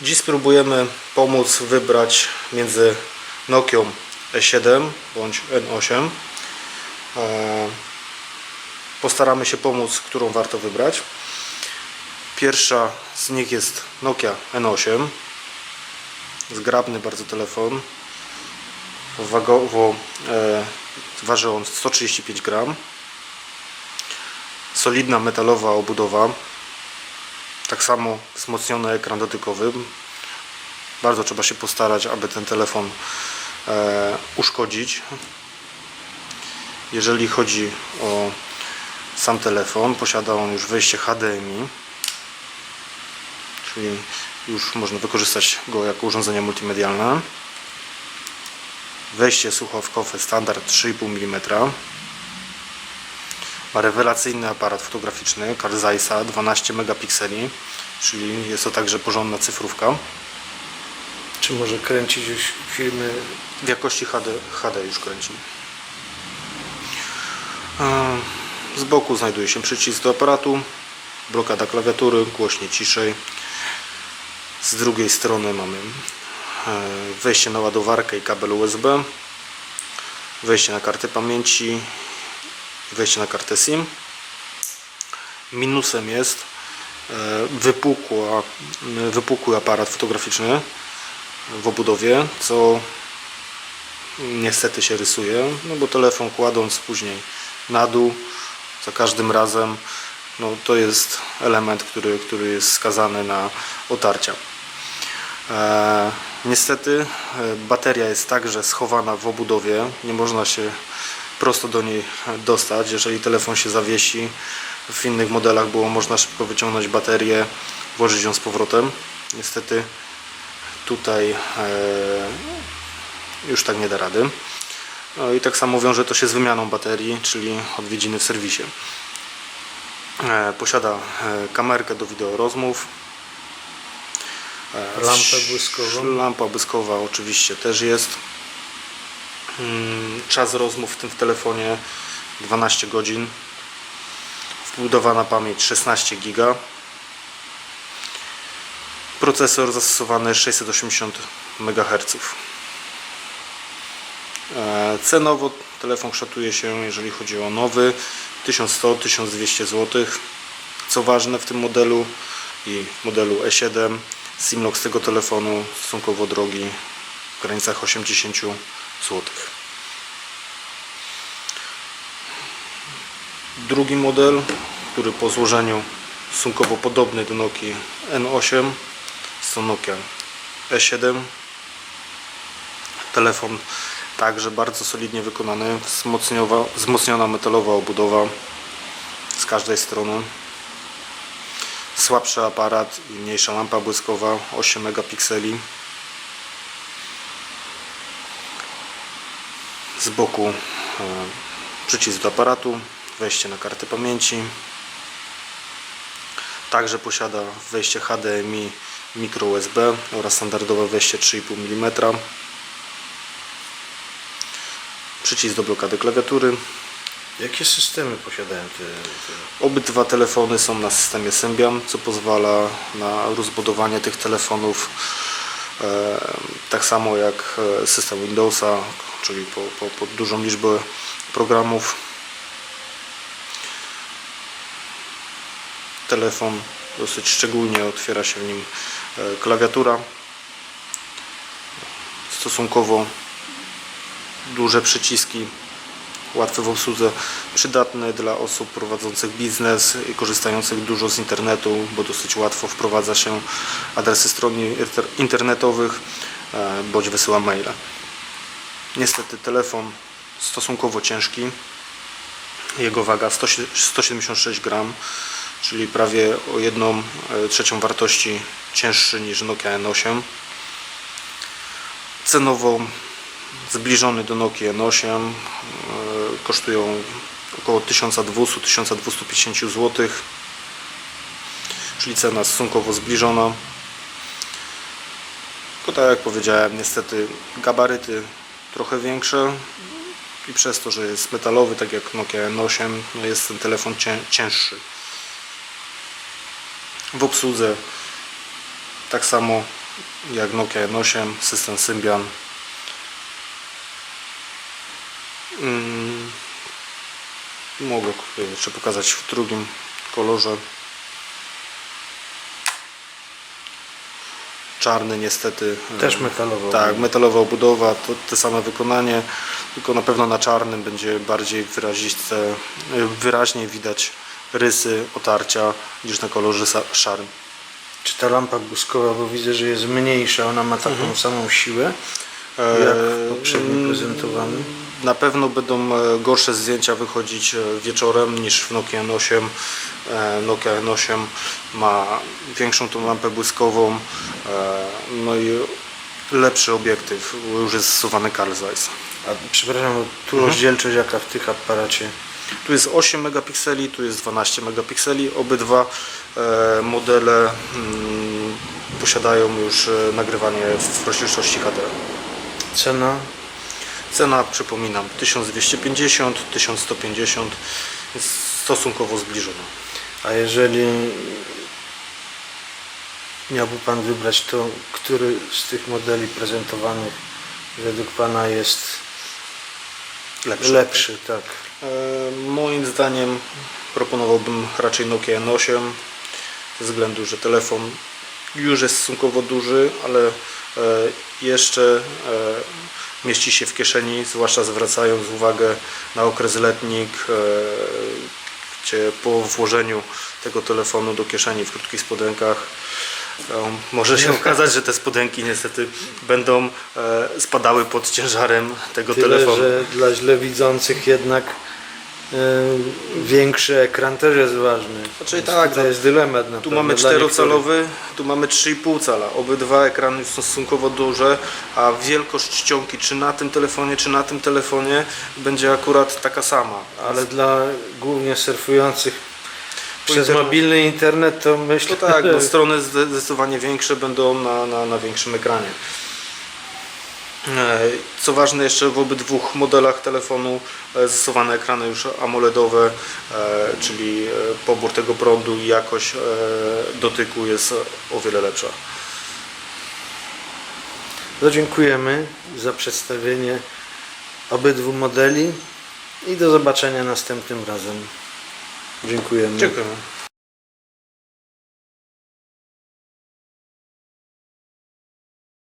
Dziś spróbujemy pomóc wybrać między Nokią E7 bądź N8. E, Postaramy się pomóc, którą warto wybrać. Pierwsza z nich jest Nokia N8. Zgrabny bardzo telefon. Wagowo e, waży on 135 gram. Solidna metalowa obudowa. Tak samo wzmocniony ekran dotykowy. Bardzo trzeba się postarać, aby ten telefon e, uszkodzić. Jeżeli chodzi o sam telefon, posiada on już wejście HDMI, czyli już można wykorzystać go jako urządzenie multimedialne. Wejście słuchawkowe standard 3,5 mm. Rewelacyjny aparat fotograficzny Carl Zeissa 12 megapikseli, czyli jest to także porządna cyfrówka. Czy może kręcić już filmy? W jakości HD, HD już kręci. Z boku znajduje się przycisk do aparatu, blokada klawiatury, głośniej ciszej. Z drugiej strony mamy e, wejście na ładowarkę i kabel USB, wejście na kartę pamięci, wejście na kartę SIM. Minusem jest e, wypukła, wypukły aparat fotograficzny w obudowie, co niestety się rysuje, no bo telefon kładąc później na dół za każdym razem, no to jest element, który, który jest skazany na otarcia. E, niestety e, bateria jest także schowana w obudowie, nie można się prosto do niej dostać, jeżeli telefon się zawiesi. W innych modelach było można szybko wyciągnąć baterię, włożyć ją z powrotem. Niestety tutaj e, już tak nie da rady. No i tak samo wiąże to się z wymianą baterii, czyli odwiedziny w serwisie. E, Posiada e, kamerkę do wideo rozmów. Lampę błyskową. Lampa błyskowa oczywiście też jest. Mm, Czas rozmów w tym telefonie 12 godzin. Wbudowana pamięć 16 GB. Procesor zastosowany 680 MHz. E, Cenowo telefon szacuje się, jeżeli chodzi o nowy, 1100-1200 zł. Co ważne w tym modelu i modelu E7, Simlock z tego telefonu stosunkowo drogi, w granicach 80 zł. Drugi model, który po złożeniu stosunkowo podobny do Nokii N8, jest to Nokia E7. Telefon Także bardzo solidnie wykonany, wzmocniona metalowa obudowa z każdej strony. Słabszy aparat i mniejsza lampa błyskowa 8 megapikseli. Z boku e, przycisk do aparatu, wejście na kartę pamięci. Także posiada wejście HDMI, micro USB oraz standardowe wejście 3,5 mm. Przycisk do blokady klawiatury. Jakie systemy posiadają te, te... Obydwa telefony są na systemie Symbian, co pozwala na rozbudowanie tych telefonów e, tak samo jak e, system Windowsa, czyli po, po, po dużą liczbę programów. Telefon dosyć szczególnie otwiera się w nim e, klawiatura. Stosunkowo duże przyciski łatwy w obsłudze, przydatny dla osób prowadzących biznes i korzystających dużo z internetu, bo dosyć łatwo wprowadza się adresy stron inter- internetowych e, bądź wysyła maile. Niestety telefon stosunkowo ciężki, jego waga 100 176 gram, czyli prawie o jedną e, trzecią wartości cięższy niż Nokia N8. Cenowo zbliżony do Nokia N8 e, kosztują około 1200-1250 zł czyli cena stosunkowo zbliżona tylko tak jak powiedziałem niestety gabaryty trochę większe i przez to, że jest metalowy tak jak Nokia N8 no jest ten telefon cię, cięższy w obsłudze tak samo jak Nokia N8, system Symbian. Mm, Mogę jeszcze pokazać w drugim kolorze. Czarny niestety. Też e, metalowo. Tak, metalowa obudowa, to te same wykonanie, tylko na pewno na czarnym będzie bardziej wyraziste, e, wyraźniej widać rysy otarcia niż na kolorze szarym. Czy ta lampa błyskowa, bo widzę, że jest mniejsza, ona ma taką Mhm. samą siłę, E, jak mm, prezentowanym. Na pewno będą e, gorsze zdjęcia wychodzić e, wieczorem niż w Nokia N8. E, Nokia N8 ma większą tą lampę błyskową, no i lepszy obiektyw, już jest stosowany Carl Zeiss. A przepraszam, tu Mhm. rozdzielczość jaka w tych aparacie? Tu jest 8 megapikseli, tu jest 12 megapikseli. Obydwa modele mm, posiadają już nagrywanie w rozdzielczości HD. Cena? Cena, przypominam, 1250, 1150, jest stosunkowo zbliżona. A jeżeli miałby Pan wybrać, to który z tych modeli prezentowanych według Pana jest Lepszy. lepszy? Tak. E, moim zdaniem proponowałbym raczej Nokia N8 ze względu, że telefon już jest stosunkowo duży, ale e, jeszcze e, mieści się w kieszeni, zwłaszcza zwracając uwagę na okres letnik, e, gdzie po włożeniu tego telefonu do kieszeni w krótkich spodenkach może się okazać, że te spodenki niestety będą spadały pod ciężarem tego Tyle, telefonu. że dla źle widzących jednak większy ekran też jest ważny. Znaczy tak, to no, jest dylemat na Tu mamy czterocalowy, tu mamy 3,5 cala. Obydwa ekrany są stosunkowo duże, a wielkość czcionki czy na tym telefonie, czy na tym telefonie będzie akurat taka sama. Ale dla głównie surfujących przez mobilny internet to myślę, No tak, no strony zdecydowanie większe będą na, na, na większym ekranie. E, Co ważne, jeszcze w obydwu modelach telefonu e, zastosowane ekrany już AMOLEDowe, e, czyli pobór tego prądu i jakość dotyku jest o wiele lepsza. No dziękujemy za przedstawienie obydwu modeli i do zobaczenia następnym razem. Dziękujemy. Dziękujemy.